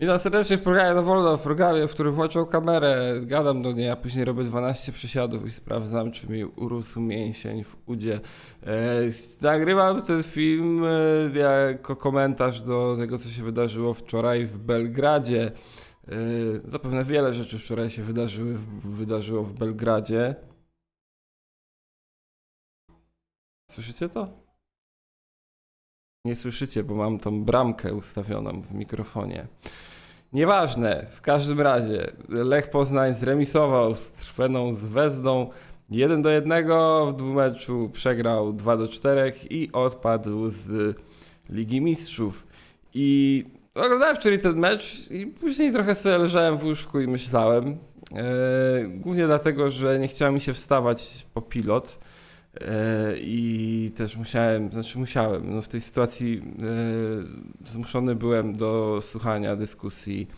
Witam serdecznie w programie na wolno, w programie, w którym włączą kamerę, gadam do niej, a później robię 12 przysiadów i sprawdzam, czy mi urósł mięsień w udzie. E, nagrywam ten film e, jako komentarz do tego, co się wydarzyło wczoraj w Belgradzie. E, zapewne wiele rzeczy wczoraj się wydarzyły, wydarzyło w Belgradzie. Słyszycie to? Nie słyszycie, bo mam tą bramkę ustawioną w mikrofonie. Nieważne, w każdym razie Lech Poznań zremisował z Trweną z Wezdą 1 do 1 w dwumeczu, przegrał 2 do 4 i odpadł z Ligi Mistrzów. I oglądałem wczoraj ten mecz i później trochę sobie leżałem w łóżku i myślałem. E, głównie dlatego, że nie chciałem mi się wstawać po pilot. E, I też musiałem, znaczy musiałem, no w tej sytuacji e, zmuszony byłem do słuchania dyskusji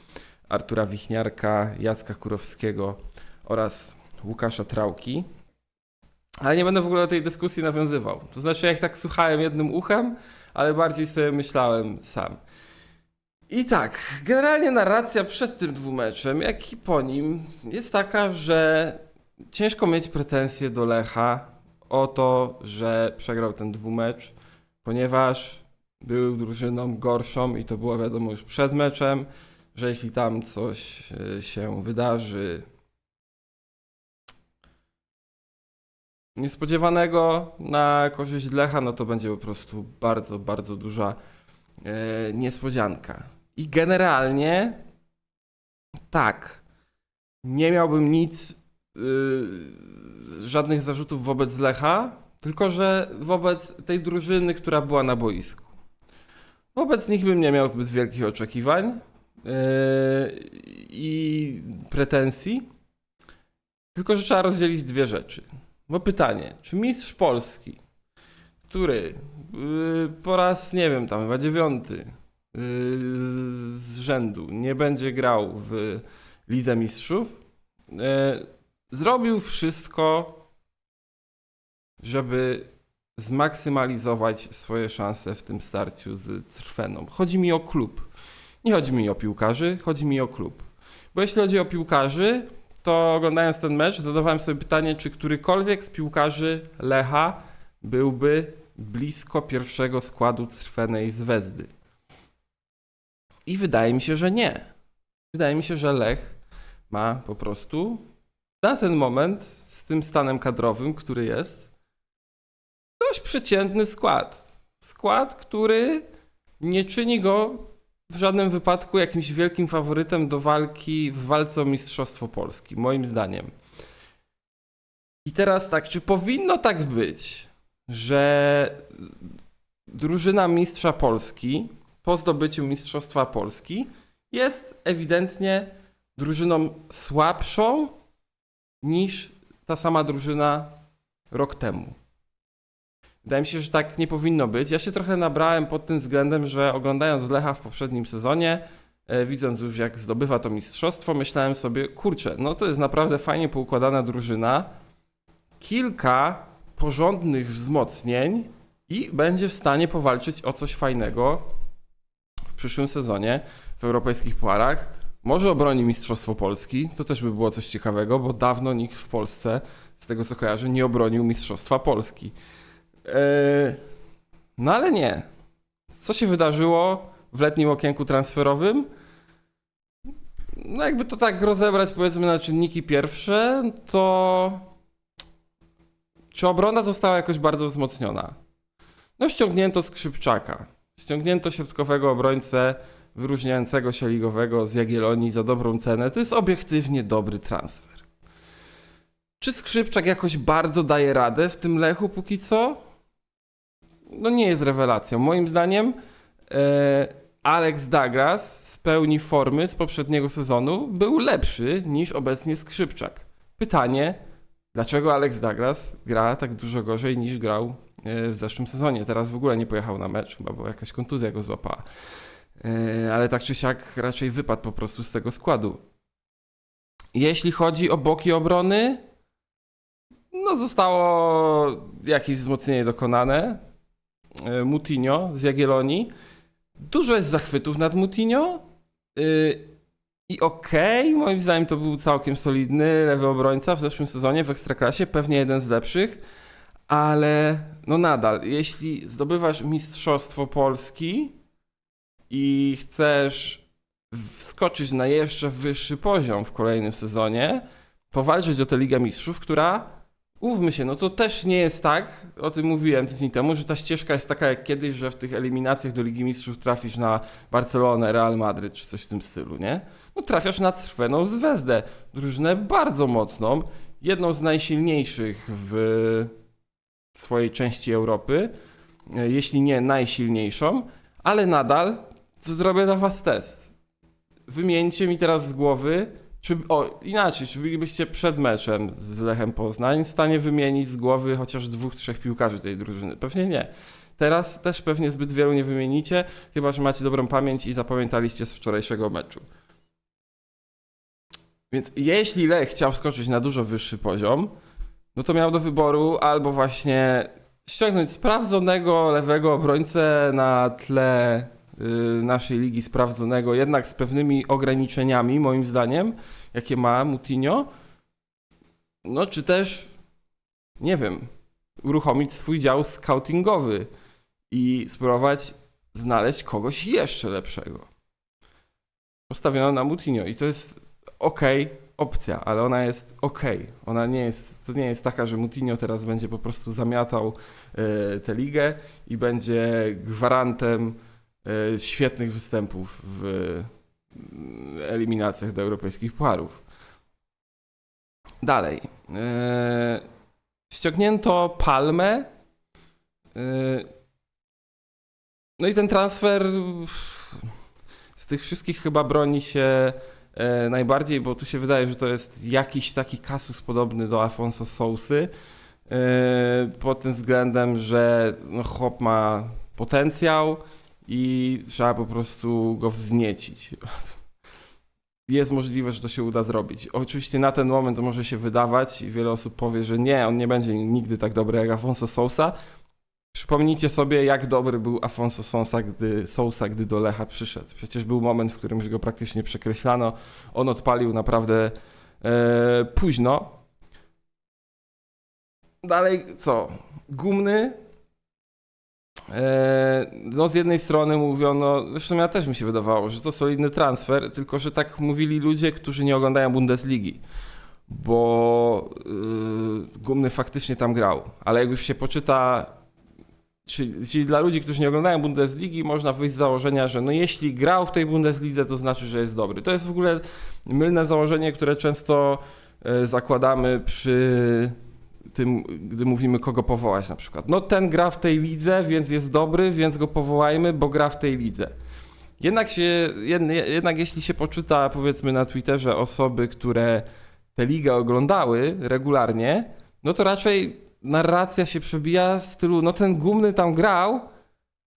Artura Wichniarka, Jacka Kurowskiego oraz Łukasza Trałki. Ale nie będę w ogóle do tej dyskusji nawiązywał. To znaczy, ja ich tak słuchałem jednym uchem, ale bardziej sobie myślałem sam. I tak, generalnie narracja przed tym dwumeczem, jak i po nim, jest taka, że ciężko mieć pretensje do Lecha o to, że przegrał ten dwumecz, ponieważ był drużyną gorszą i to było wiadomo już przed meczem, że jeśli tam coś e, się wydarzy niespodziewanego na korzyść Lecha, no to będzie po prostu bardzo, bardzo duża e, niespodzianka. I generalnie tak, nie miałbym nic y, żadnych zarzutów wobec Lecha, tylko że wobec tej drużyny, która była na boisku. Wobec nich bym nie miał zbyt wielkich oczekiwań yy, i pretensji. Tylko, że trzeba rozdzielić dwie rzeczy. Bo pytanie, czy mistrz Polski, który yy, po raz, nie wiem, tam chyba dziewiąty yy, z rzędu nie będzie grał w Lidze Mistrzów, e, zrobił wszystko, żeby zmaksymalizować swoje szanse w tym starciu z Trweną. Chodzi mi o klub. Nie chodzi mi o piłkarzy, chodzi mi o klub. Bo jeśli chodzi o piłkarzy, to oglądając ten mecz zadawałem sobie pytanie, czy którykolwiek z piłkarzy Lecha byłby blisko pierwszego składu Trwenej z Wezdy. I wydaje mi się, że nie. Wydaje mi się, że Lech ma po prostu na ten moment z tym stanem kadrowym, który jest, dość przeciętny skład. Skład, który nie czyni go w żadnym wypadku jakimś wielkim faworytem do walki w walce o Mistrzostwo Polski, moim zdaniem. I teraz tak, czy powinno tak być, że drużyna mistrza Polski po zdobyciu Mistrzostwa Polski jest ewidentnie drużyną słabszą niż ta sama drużyna rok temu. Wydaje mi się, że tak nie powinno być. Ja się trochę nabrałem pod tym względem, że oglądając Lecha w poprzednim sezonie, e, widząc już jak zdobywa to mistrzostwo, myślałem sobie, kurczę, no to jest naprawdę fajnie poukładana drużyna. Kilka porządnych wzmocnień i będzie w stanie powalczyć o coś fajnego w przyszłym sezonie w europejskich puarach. Może obroni Mistrzostwo Polski, to też by było coś ciekawego, bo dawno nikt w Polsce, z tego co kojarzę, nie obronił Mistrzostwa Polski. Eee, no ale nie. Co się wydarzyło w letnim okienku transferowym? No jakby to tak rozebrać powiedzmy na czynniki pierwsze, to czy obrona została jakoś bardzo wzmocniona? No ściągnięto Skrzypczaka. Ściągnięto środkowego obrońcę wyróżniającego się ligowego z Jagiellonii za dobrą cenę. To jest obiektywnie dobry transfer. Czy Skrzypczak jakoś bardzo daje radę w tym Lechu póki co? No nie jest rewelacją. Moim zdaniem e, Alex Douglas z pełni formy z poprzedniego sezonu był lepszy niż obecnie Skrzypczak. Pytanie, dlaczego Alex Douglas gra tak dużo gorzej niż grał e, w zeszłym sezonie? Teraz w ogóle nie pojechał na mecz, chyba bo jakaś kontuzja go złapała. E, ale tak czy siak raczej wypadł po prostu z tego składu. Jeśli chodzi o boki obrony, no zostało jakieś wzmocnienie dokonane. E, Mutinho z Jagiellonii. Dużo jest zachwytów nad Mutinho, Yy, I okej, moim zdaniem to był całkiem solidny lewy obrońca w zeszłym sezonie w Ekstraklasie, pewnie jeden z lepszych, ale no nadal, jeśli zdobywasz Mistrzostwo Polski i chcesz wskoczyć na jeszcze wyższy poziom w kolejnym sezonie, powalczyć o tę Ligę Mistrzów, która, umówmy się, no to też nie jest tak, o tym mówiłem tydzień temu, że ta ścieżka jest taka jak kiedyś, że w tych eliminacjach do Ligi Mistrzów trafisz na Barcelonę, Real Madryt czy coś w tym stylu, nie? No trafiasz na Crweną Zvezdę, drużynę bardzo mocną, jedną z najsilniejszych w swojej części Europy, e, jeśli nie najsilniejszą, ale nadal to zrobię dla was test. Wymieńcie mi teraz z głowy, czy, o inaczej, czy bylibyście przed meczem z Lechem Poznań w stanie wymienić z głowy chociaż dwóch, trzech piłkarzy tej drużyny? Pewnie nie. Teraz też pewnie zbyt wielu nie wymienicie, chyba że macie dobrą pamięć i zapamiętaliście z wczorajszego meczu. Więc jeśli Lech chciał wskoczyć na dużo wyższy poziom, no to miał do wyboru albo właśnie ściągnąć sprawdzonego lewego obrońcę na tle naszej ligi sprawdzonego, jednak z pewnymi ograniczeniami, moim zdaniem, jakie ma Mutinho. No, czy też, nie wiem, uruchomić swój dział scoutingowy i spróbować znaleźć kogoś jeszcze lepszego. Postawiono na Mutinho i to jest ok opcja, ale ona jest ok. Ona nie jest, to nie jest taka, że Mutinho teraz będzie po prostu zamiatał e, tę ligę i będzie gwarantem świetnych występów w e, eliminacjach do europejskich pucharów. Dalej. E, ściągnięto Palmę. E, no i ten transfer z tych wszystkich chyba broni się e, najbardziej, bo tu się wydaje, że to jest jakiś taki kasus podobny do Afonso Sousy. E, pod tym względem, że no, chłop ma potencjał i trzeba po prostu go wzniecić. Jest możliwe, że to się uda zrobić. Oczywiście na ten moment to może się wydawać i wiele osób powie, że nie, on nie będzie nigdy tak dobry jak Afonso Sousa. Przypomnijcie sobie, jak dobry był Afonso Sousa, gdy, Sousa, gdy do Lecha przyszedł. Przecież był moment, w którym już go praktycznie przekreślano. On odpalił naprawdę e, późno. Dalej co? Gumny. E, no z jednej strony mówiono, zresztą ja też mi się wydawało, że to solidny transfer, tylko że tak mówili ludzie, którzy nie oglądają Bundesligi. Bo y, Gumny faktycznie tam grał, ale jak już się poczyta Czyli, czyli dla ludzi, którzy nie oglądają Bundesligi, można wyjść z założenia, że no jeśli grał w tej Bundeslidze, to znaczy, że jest dobry. To jest w ogóle mylne założenie, które często e, zakładamy przy tym, gdy mówimy, kogo powołać na przykład. No ten gra w tej lidze, więc jest dobry, więc go powołajmy, bo gra w tej lidze. Jednak, się, jed, jednak jeśli się poczyta, powiedzmy na Twitterze osoby, które tę ligę oglądały regularnie, no to raczej narracja się przebija w stylu, no ten gumny tam grał,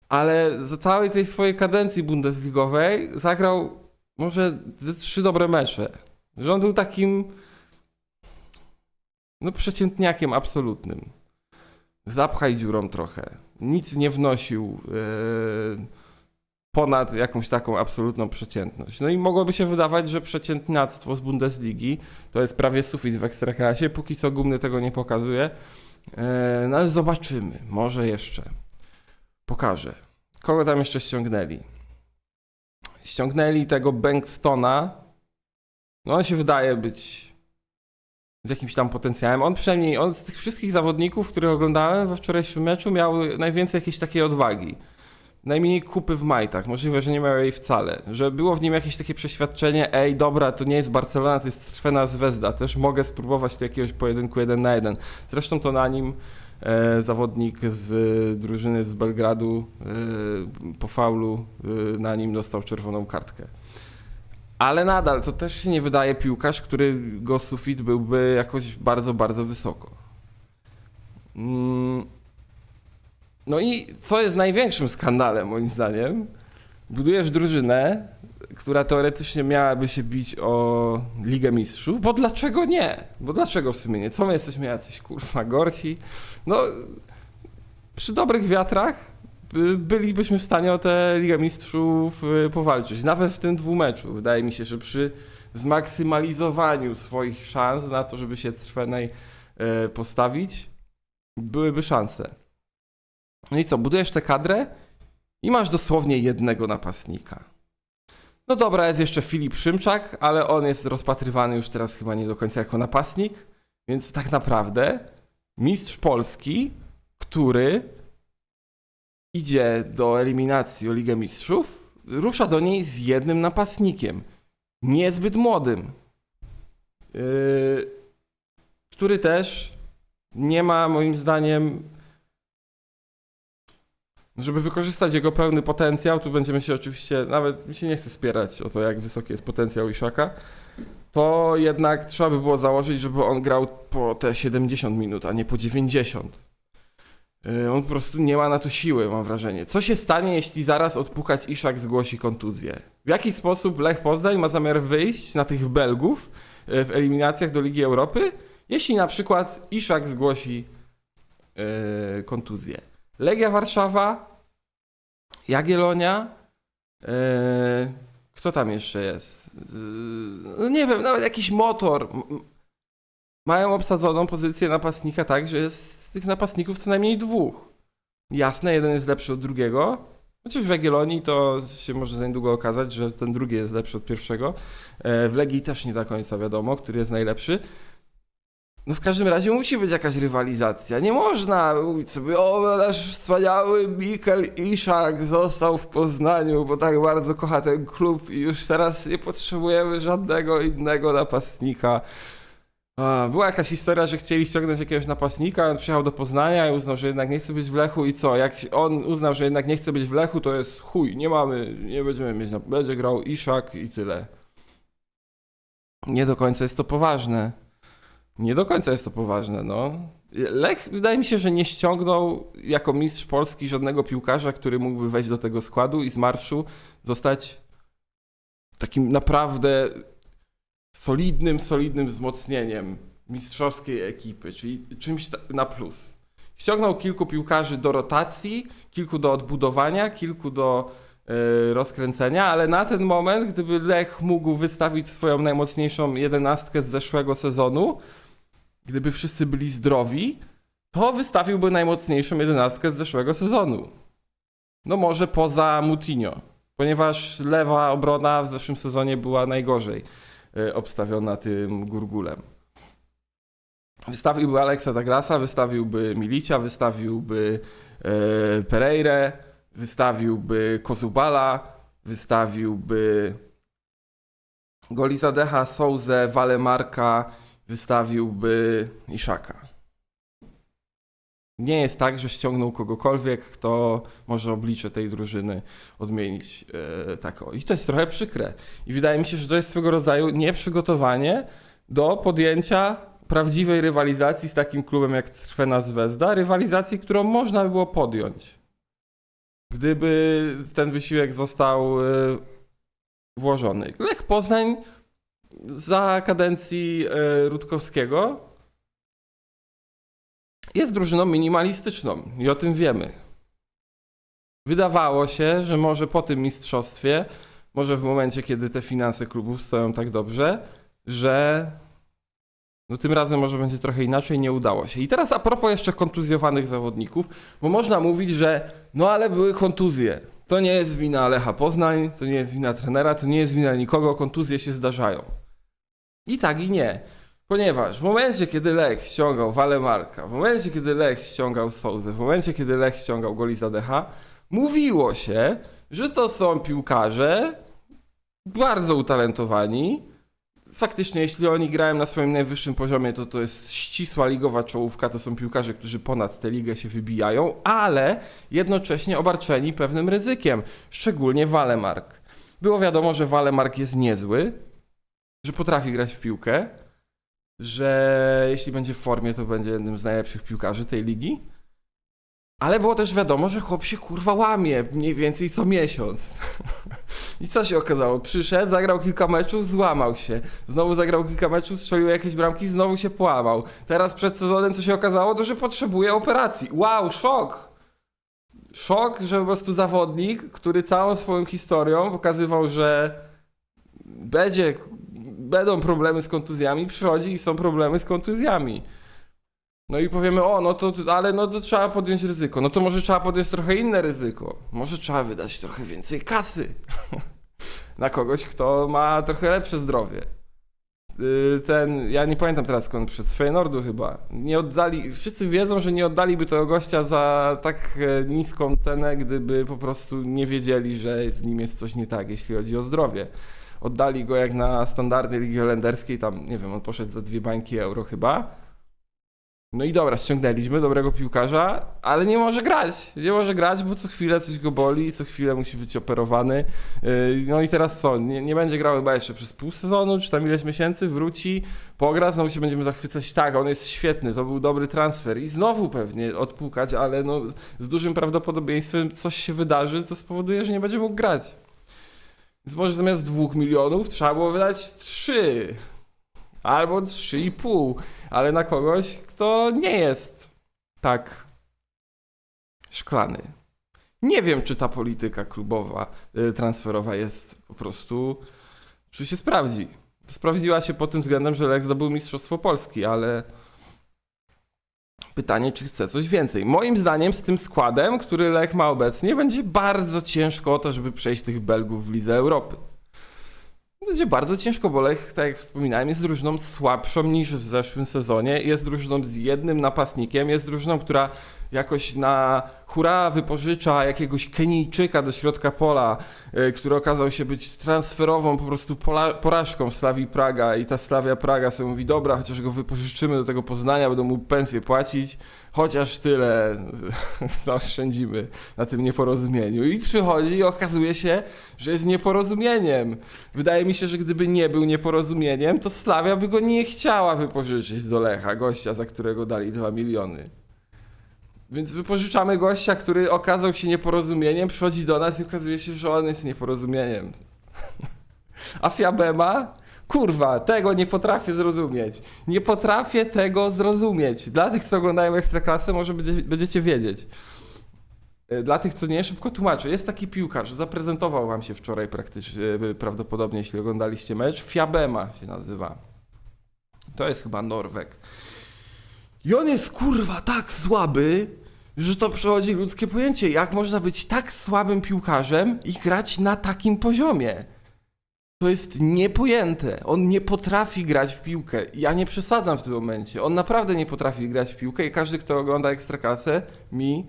ale za całej tej swojej kadencji bundesligowej zagrał może ze trzy dobre mecze. Że on był takim no przeciętniakiem absolutnym. Zapchaj dziurą trochę. Nic nie wnosił yy, ponad jakąś taką absolutną przeciętność. No i mogłoby się wydawać, że przeciętniactwo z Bundesligi to jest prawie sufit w Ekstraklasie. Póki co Gumny tego nie pokazuje. E, No ale zobaczymy. Może jeszcze. Pokażę. Kogo tam jeszcze ściągnęli? Ściągnęli tego Bankstona. No on się wydaje być z jakimś tam potencjałem. On przynajmniej, on z tych wszystkich zawodników, których oglądałem we wczorajszym meczu, miał najwięcej jakiejś takiej odwagi. Najmniej kupy w majtach. Możliwe, że nie miał jej wcale. Że było w nim jakieś takie przeświadczenie, ej, dobra, to nie jest Barcelona, to jest Crvena Zvezda. Też mogę spróbować tu jakiegoś pojedynku jeden na jeden. Zresztą to na nim e, zawodnik z e, drużyny z Belgradu e, po faulu e, na nim dostał czerwoną kartkę. Ale nadal to też się nie wydaje piłkarz, którego sufit byłby jakoś bardzo, bardzo wysoko. Mm. No i co jest największym skandalem moim zdaniem? Budujesz drużynę, która teoretycznie miałaby się bić o Ligę Mistrzów, bo dlaczego nie? Bo dlaczego w sumie nie? Co my jesteśmy jacyś kurwa gorsi? No przy dobrych wiatrach bylibyśmy w stanie o tę Ligę Mistrzów y, powalczyć. Nawet w tym dwumeczu. Wydaje mi się, że przy zmaksymalizowaniu swoich szans na to, żeby się Crwenej y, postawić, byłyby szanse. No i co, budujesz tę kadrę i masz dosłownie jednego napastnika. No dobra, jest jeszcze Filip Szymczak, ale on jest rozpatrywany już teraz chyba nie do końca jako napastnik, więc tak naprawdę mistrz Polski, który idzie do eliminacji o Ligę Mistrzów, rusza do niej z jednym napastnikiem, niezbyt młodym, yy, który też nie ma moim zdaniem żeby wykorzystać jego pełny potencjał, tu będziemy się oczywiście, nawet mi się nie chce spierać o to, jak wysoki jest potencjał Iszaka, to jednak trzeba by było założyć, żeby on grał po te 70 minut, a nie po 90. Yy, On po prostu nie ma na to siły, mam wrażenie. Co się stanie, jeśli zaraz odpukać Iszak zgłosi kontuzję? W jaki sposób Lech Poznań ma zamiar wyjść na tych Belgów yy, w eliminacjach do Ligi Europy, jeśli na przykład Iszak zgłosi yy, kontuzję? Legia Warszawa, Jagiellonia, yy, kto tam jeszcze jest? Yy, nie wiem, nawet jakiś motor. Mają obsadzoną pozycję napastnika tak, że jest tych napastników co najmniej dwóch. Jasne, jeden jest lepszy od drugiego. Chociaż w Jagiellonii to się może za niedługo okazać, że ten drugi jest lepszy od pierwszego. E, W Legii też nie do końca wiadomo, który jest najlepszy. No w każdym razie musi być jakaś rywalizacja. Nie można mówić sobie, o nasz wspaniały Mikel Iszak został w Poznaniu, bo tak bardzo kocha ten klub i już teraz nie potrzebujemy żadnego innego napastnika. A, była jakaś historia, że chcieli ściągnąć jakiegoś napastnika, on przyjechał do Poznania i uznał, że jednak nie chce być w Lechu i co? Jak on uznał, że jednak nie chce być w Lechu, to jest chuj, nie mamy, nie będziemy mieć, będzie grał Iszak i tyle. Nie do końca jest to poważne. Nie do końca jest to poważne, no. Lech wydaje mi się, że nie ściągnął jako mistrz Polski żadnego piłkarza, który mógłby wejść do tego składu i z marszu zostać takim naprawdę solidnym, solidnym wzmocnieniem mistrzowskiej ekipy, czyli czymś na plus. Ściągnął kilku piłkarzy do rotacji, kilku do odbudowania, kilku do e, rozkręcenia, ale na ten moment, gdyby Lech mógł wystawić swoją najmocniejszą jedenastkę z zeszłego sezonu, gdyby wszyscy byli zdrowi, to wystawiłby najmocniejszą jedenastkę z zeszłego sezonu. No może poza Mutinho, ponieważ lewa obrona w zeszłym sezonie była najgorzej obstawiona tym gurgulem. Wystawiłby Aleksa Douglasa, wystawiłby Milicia, wystawiłby e, Pereire, wystawiłby Kozubala, wystawiłby Golizadecha, Souzę, Walemarka, wystawiłby Iszaka. Nie jest tak, że ściągnął kogokolwiek, kto może oblicze tej drużyny odmienić e, tak. I to jest trochę przykre. I wydaje mi się, że to jest swego rodzaju nieprzygotowanie do podjęcia prawdziwej rywalizacji z takim klubem jak Crvena Zvezda, rywalizacji, którą można by było podjąć. Gdyby ten wysiłek został e, włożony. Lech Poznań za kadencji e, Rutkowskiego jest drużyną minimalistyczną i o tym wiemy. Wydawało się, że może po tym mistrzostwie, może w momencie, kiedy te finanse klubów stoją tak dobrze, że no tym razem może będzie trochę inaczej, nie udało się. I teraz a propos jeszcze kontuzjowanych zawodników, bo można mówić, że no ale były kontuzje. To nie jest wina Lecha Poznań, to nie jest wina trenera, to nie jest wina nikogo, kontuzje się zdarzają. I tak i nie. Ponieważ w momencie, kiedy Lech ściągał Walemarka, w momencie, kiedy Lech ściągał Souzę, w momencie, kiedy Lech ściągał Golisa Decha, mówiło się, że to są piłkarze bardzo utalentowani. Faktycznie, jeśli oni grają na swoim najwyższym poziomie, to to jest ścisła ligowa czołówka, to są piłkarze, którzy ponad tę ligę się wybijają, ale jednocześnie obarczeni pewnym ryzykiem, szczególnie Walemark. Było wiadomo, że Walemark jest niezły, że potrafi grać w piłkę, że jeśli będzie w formie, to będzie jednym z najlepszych piłkarzy tej ligi. Ale było też wiadomo, że chłop się kurwa łamie mniej więcej co miesiąc. I co się okazało? Przyszedł, zagrał kilka meczów, złamał się. Znowu zagrał kilka meczów, strzelił jakieś bramki, znowu się połamał. Teraz przed sezonem co się okazało? To, że potrzebuje operacji. Wow, szok! Szok, że po prostu zawodnik, który całą swoją historią pokazywał, że będzie, będą problemy z kontuzjami, przychodzi i są problemy z kontuzjami. No i powiemy, o, no to, ale no to trzeba podjąć ryzyko. No to może trzeba podjąć trochę inne ryzyko. Może trzeba wydać trochę więcej kasy na kogoś, kto ma trochę lepsze zdrowie. Yy, Ten, ja nie pamiętam teraz skąd, przez Feyenoordu chyba. Nie oddali, wszyscy wiedzą, że nie oddaliby tego gościa za tak e, niską cenę, gdyby po prostu nie wiedzieli, że z nim jest coś nie tak, jeśli chodzi o zdrowie. Oddali go jak na standardy Ligi Holenderskiej, tam nie wiem, on poszedł za dwie bańki euro chyba. No i dobra, ściągnęliśmy dobrego piłkarza, ale nie może grać. Nie może grać, bo co chwilę coś go boli, co chwilę musi być operowany. Yy, No i teraz co? Nie, nie będzie grał chyba jeszcze przez pół sezonu, czy tam ileś miesięcy, wróci, pogra, znowu się będziemy zachwycać. Tak, on jest świetny, to był dobry transfer i znowu pewnie odpukać, ale no, z dużym prawdopodobieństwem coś się wydarzy, co spowoduje, że nie będzie mógł grać. Więc może zamiast dwóch milionów trzeba było wydać trzy albo 3,5, ale na kogoś, kto nie jest tak szklany. Nie wiem, czy ta polityka klubowa, y, transferowa jest po prostu, czy się sprawdzi. Sprawdziła się pod tym względem, że Lech zdobył Mistrzostwo Polski, ale pytanie, czy chce coś więcej. Moim zdaniem z tym składem, który Lech ma obecnie, będzie bardzo ciężko o to, żeby przejść tych Belgów w Lidze Europy. Będzie bardzo ciężko, bo Lech, tak jak wspominałem, jest drużyną słabszą niż w zeszłym sezonie. Jest drużyną z jednym napastnikiem, jest drużyną, która jakoś na hura wypożycza jakiegoś Kenijczyka do środka pola, y, który okazał się być transferową po prostu porażką Slawii Praga i ta Slavia Praga sobie mówi, dobra, chociaż go wypożyczymy do tego Poznania, będą mu pensję płacić, chociaż tyle zaoszczędzimy na tym nieporozumieniu. I przychodzi i okazuje się, że jest nieporozumieniem. Wydaje mi się, że gdyby nie był nieporozumieniem, to Slavia by go nie chciała wypożyczyć do Lecha, gościa, za którego dali 2 miliony. Więc wypożyczamy gościa, który okazał się nieporozumieniem, przychodzi do nas i okazuje się, że on jest nieporozumieniem. A Fiabema? Kurwa, tego nie potrafię zrozumieć. Nie potrafię tego zrozumieć. Dla tych, co oglądają Ekstraklasę, może będzie, będziecie wiedzieć. E, Dla tych, co nie, szybko tłumaczę. Jest taki piłkarz, zaprezentował wam się wczoraj praktycznie, e, prawdopodobnie, jeśli oglądaliście mecz. Fiabema się nazywa. To jest chyba Norweg. I on jest kurwa tak słaby, że to przechodzi ludzkie pojęcie. Jak można być tak słabym piłkarzem i grać na takim poziomie? To jest niepojęte. On nie potrafi grać w piłkę. Ja nie przesadzam w tym momencie. On naprawdę nie potrafi grać w piłkę i każdy, kto ogląda Ekstraklasę, mi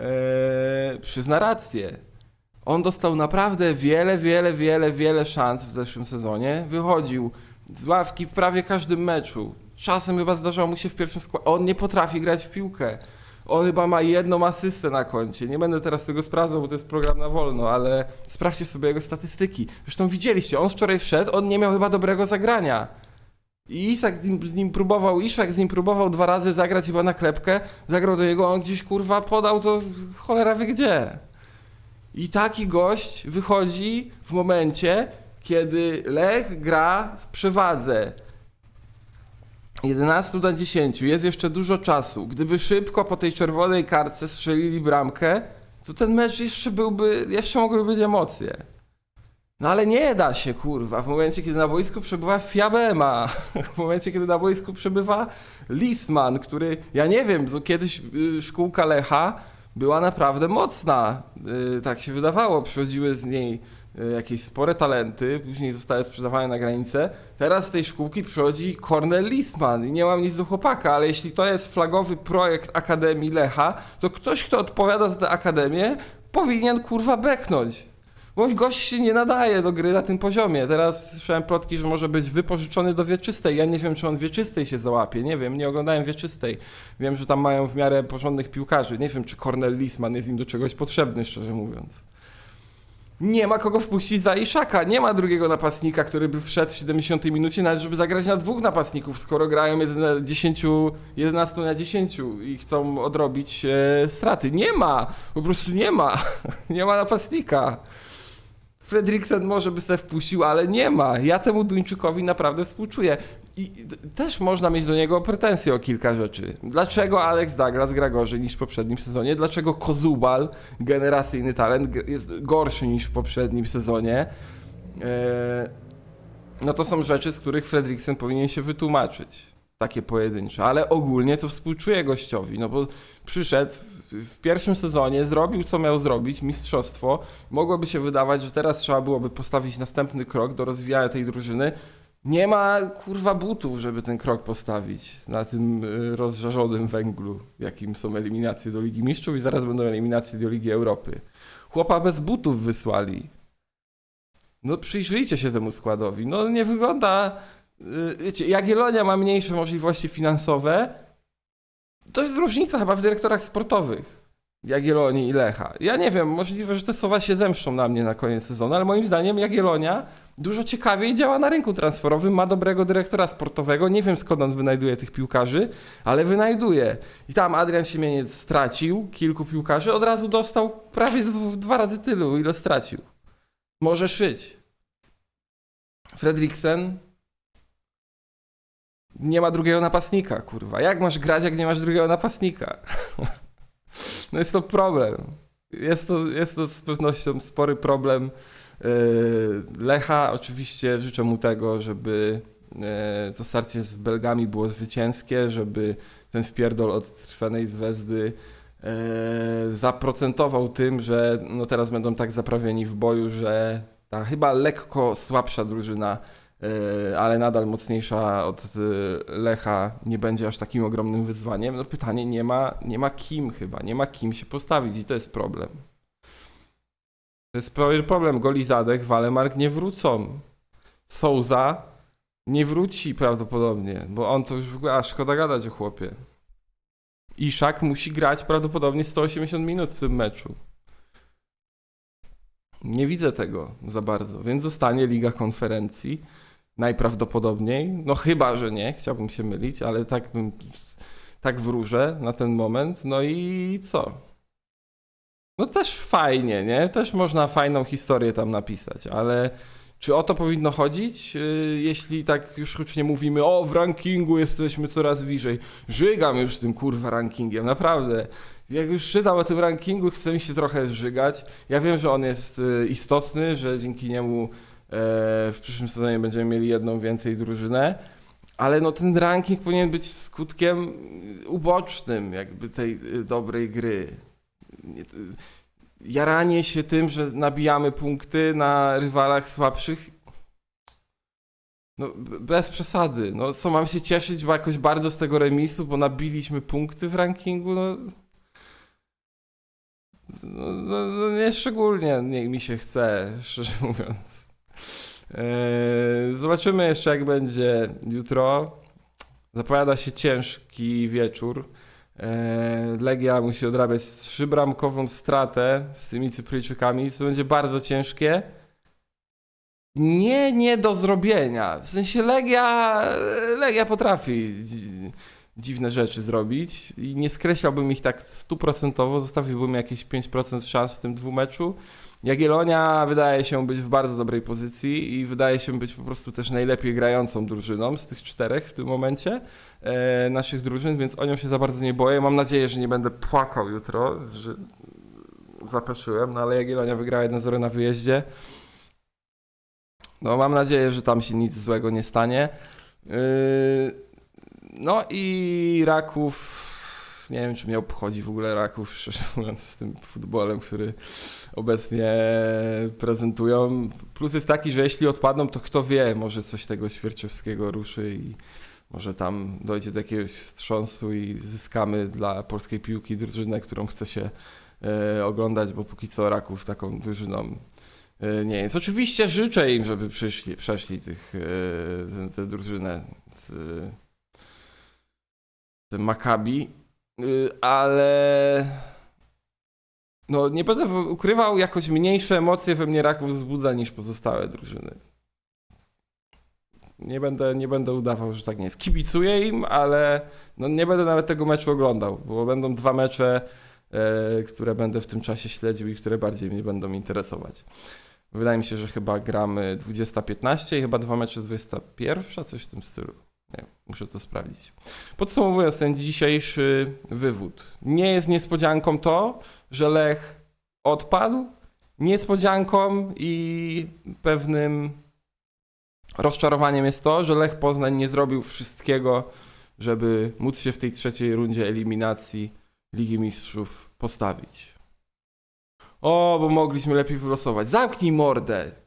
e, przyzna rację. On dostał naprawdę wiele, wiele, wiele, wiele szans w zeszłym sezonie. Wychodził z ławki w prawie każdym meczu. Czasem chyba zdarzało mu się w pierwszym składzie. On nie potrafi grać w piłkę. On chyba ma jedną asystę na koncie. Nie będę teraz tego sprawdzał, bo to jest program na wolno, ale sprawdźcie sobie jego statystyki. Zresztą widzieliście, on wczoraj wszedł, on nie miał chyba dobrego zagrania. I Isak z nim, próbował, Iszak z nim próbował dwa razy zagrać chyba na klepkę, zagrał do niego, on gdzieś kurwa podał to cholera wie gdzie. I taki gość wychodzi w momencie, kiedy Lech gra w przewadze. 11 na 10, jest jeszcze dużo czasu. Gdyby szybko po tej czerwonej kartce strzelili bramkę, to ten mecz jeszcze byłby, jeszcze mogłyby być emocje. No ale nie da się, kurwa, w momencie, kiedy na boisku przebywa Fiabema, w momencie, kiedy na boisku przebywa Lisman, który, ja nie wiem, kiedyś y, szkółka Lecha była naprawdę mocna, y, tak się wydawało, przychodziły z niej jakieś spore talenty, później zostały sprzedawane na granicę. Teraz z tej szkółki przychodzi Cornel Lisman i nie mam nic do chłopaka, ale jeśli to jest flagowy projekt Akademii Lecha, to ktoś, kto odpowiada za tę akademię, powinien kurwa beknąć. Bo gość się nie nadaje do gry na tym poziomie. Teraz słyszałem plotki, że może być wypożyczony do wieczystej. Ja nie wiem, czy on wieczystej się załapie. Nie wiem, nie oglądałem wieczystej. Wiem, że tam mają w miarę porządnych piłkarzy. Nie wiem, czy Cornel Lisman jest im do czegoś potrzebny, szczerze mówiąc. Nie ma kogo wpuścić za Iszaka. Nie ma drugiego napastnika, który by wszedł w 70 minucie, nawet żeby zagrać na dwóch napastników, skoro grają 11, 10, 11 na 10 i chcą odrobić e, straty. Nie ma! Po prostu nie ma. nie ma napastnika. Fredriksen może by se wpuścił, ale nie ma. Ja temu Duńczykowi naprawdę współczuję. I też można mieć do niego pretensje o kilka rzeczy. Dlaczego Alex Douglas gra gorzej niż w poprzednim sezonie? Dlaczego Kozubal, generacyjny talent, jest gorszy niż w poprzednim sezonie? Eee, no to są rzeczy, z których Fredriksen powinien się wytłumaczyć. Takie pojedyncze. Ale ogólnie to współczuję gościowi, no bo przyszedł w, pierwszym sezonie, zrobił co miał zrobić, mistrzostwo. Mogłoby się wydawać, że teraz trzeba byłoby postawić następny krok do rozwijania tej drużyny. Nie ma kurwa butów, żeby ten krok postawić na tym y, rozżarzonym węglu, jakim są eliminacje do Ligi Mistrzów i zaraz będą eliminacje do Ligi Europy. Chłopa bez butów wysłali. No przyjrzyjcie się temu składowi. No nie wygląda... y, Wiecie, Jagiellonia ma mniejsze możliwości finansowe. To jest różnica chyba w dyrektorach sportowych. Jagiellonii i Lecha. Ja nie wiem, możliwe, że te słowa się zemszczą na mnie na koniec sezonu, ale moim zdaniem Jagiellonia dużo ciekawiej działa na rynku transferowym, ma dobrego dyrektora sportowego, nie wiem skąd on wynajduje tych piłkarzy, ale wynajduje. I tam Adrian Siemieniec stracił kilku piłkarzy, od razu dostał prawie dw- dwa razy tylu, ile stracił. Może szyć. Fredriksen nie ma drugiego napastnika, kurwa. Jak masz grać, jak nie masz drugiego napastnika? No jest to problem. Jest to, jest to z pewnością spory problem. Yy, Lecha oczywiście życzę mu tego, żeby yy, to starcie z Belgami było zwycięskie, żeby ten wpierdol od trwanej Zvezdy yy, zaprocentował tym, że no teraz będą tak zaprawieni w boju, że ta chyba lekko słabsza drużyna ale nadal mocniejsza od yy, Lecha nie będzie aż takim ogromnym wyzwaniem. No pytanie, nie ma, nie ma kim chyba, nie ma kim się postawić i to jest problem. To jest pro- problem. Golizadek, Walemark nie wrócą. Souza nie wróci prawdopodobnie, bo on to już w ogóle, a szkoda gadać o chłopie. Iszak musi grać prawdopodobnie 180 minut w tym meczu. Nie widzę tego za bardzo, więc zostanie Liga Konferencji najprawdopodobniej. No chyba, że nie, chciałbym się mylić, ale tak bym, tak wróżę na ten moment. No i co? No też fajnie, nie? Też można fajną historię tam napisać, ale czy o to powinno chodzić? Yy, Jeśli tak już hucznie mówimy, o w rankingu jesteśmy coraz wyżej. Żygam już tym kurwa rankingiem, naprawdę. Jak już czytam o tym rankingu, chce mi się trochę żygać. Ja wiem, że on jest y, istotny, że dzięki niemu w przyszłym sezonie będziemy mieli jedną więcej drużynę, ale no ten ranking powinien być skutkiem ubocznym jakby tej y, dobrej gry. Y, Jaranie się tym, że nabijamy punkty na rywalach słabszych, no bez przesady. No co, mam się cieszyć bo jakoś bardzo z tego remisu, bo nabiliśmy punkty w rankingu? No, no, no, no nie szczególnie nie, mi się chce, szczerze mówiąc. Eee, zobaczymy jeszcze jak będzie jutro. Zapowiada się ciężki wieczór. Eee, Legia musi odrabiać trzybramkową stratę z tymi Cypryjczykami, co będzie bardzo ciężkie. Nie, nie do zrobienia. W sensie Legia, Legia potrafi dzi- dziwne rzeczy zrobić i nie skreślałbym ich tak stuprocentowo, zostawiłbym jakieś 5% szans w tym dwumeczu. Jagiellonia wydaje się być w bardzo dobrej pozycji i wydaje się być po prostu też najlepiej grającą drużyną z tych czterech w tym momencie e, naszych drużyn, więc o nią się za bardzo nie boję. Mam nadzieję, że nie będę płakał jutro, że zapeszyłem, no ale Jagiellonia wygrała 1-0 na wyjeździe. No mam nadzieję, że tam się nic złego nie stanie. Yy, no i Raków, nie wiem czy mnie obchodzi w ogóle Raków, szczerze mówiąc, z tym futbolem, który obecnie prezentują. Plus jest taki, że jeśli odpadną, to kto wie, może coś tego Świerczewskiego ruszy i może tam dojdzie do jakiegoś wstrząsu i zyskamy dla polskiej piłki drużynę, którą chce się e, oglądać, bo póki co Raków taką drużyną e, nie jest. Oczywiście życzę im, żeby przyszli, przeszli tych, e, tę drużynę z, z Maccabi, ale no nie będę ukrywał, jakoś mniejsze emocje we mnie Raków wzbudza niż pozostałe drużyny. Nie będę, nie będę udawał, że tak nie jest. Kibicuję im, ale no nie będę nawet tego meczu oglądał, bo będą dwa mecze, e, które będę w tym czasie śledził i które bardziej mnie będą interesować. Wydaje mi się, że chyba gramy 20.15 i chyba dwa mecze 21, coś w tym stylu. Muszę to sprawdzić. Podsumowując ten dzisiejszy wywód. Nie jest niespodzianką to, że Lech odpadł. Niespodzianką i pewnym rozczarowaniem jest to, że Lech Poznań nie zrobił wszystkiego, żeby móc się w tej trzeciej rundzie eliminacji Ligi Mistrzów postawić. O, bo mogliśmy lepiej wylosować. Zamknij mordę!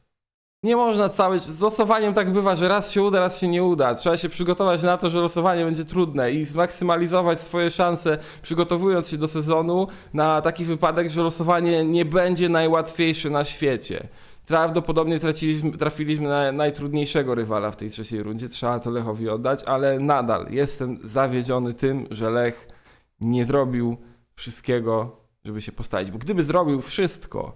Nie można cały z losowaniem tak bywa, że raz się uda, raz się nie uda. Trzeba się przygotować na to, że losowanie będzie trudne i zmaksymalizować swoje szanse, przygotowując się do sezonu na taki wypadek, że losowanie nie będzie najłatwiejsze na świecie. Prawdopodobnie traciliśmy, trafiliśmy na najtrudniejszego rywala w tej trzeciej rundzie, trzeba to Lechowi oddać, ale nadal jestem zawiedziony tym, że Lech nie zrobił wszystkiego, żeby się postawić. Bo gdyby zrobił wszystko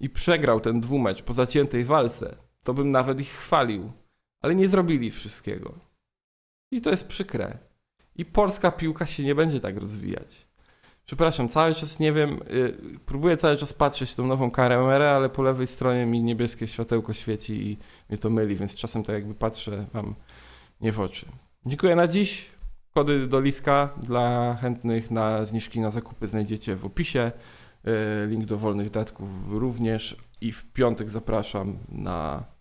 i przegrał ten dwumecz po zaciętej walce, to bym nawet ich chwalił. Ale nie zrobili wszystkiego. I to jest przykre. I polska piłka się nie będzie tak rozwijać. Przepraszam, cały czas nie wiem, y, próbuję cały czas patrzeć tą nową kamerę, ale po lewej stronie mi niebieskie światełko świeci i mnie to myli, więc czasem tak jakby patrzę wam nie w oczy. Dziękuję na dziś. Kody do Liska dla chętnych na zniżki na zakupy znajdziecie w opisie. Y, Link do wolnych datków również. I w piątek zapraszam na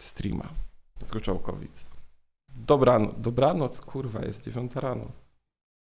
streama z Goczałkowic. Dobranoc, dobranoc, kurwa, jest dziewiąta rano.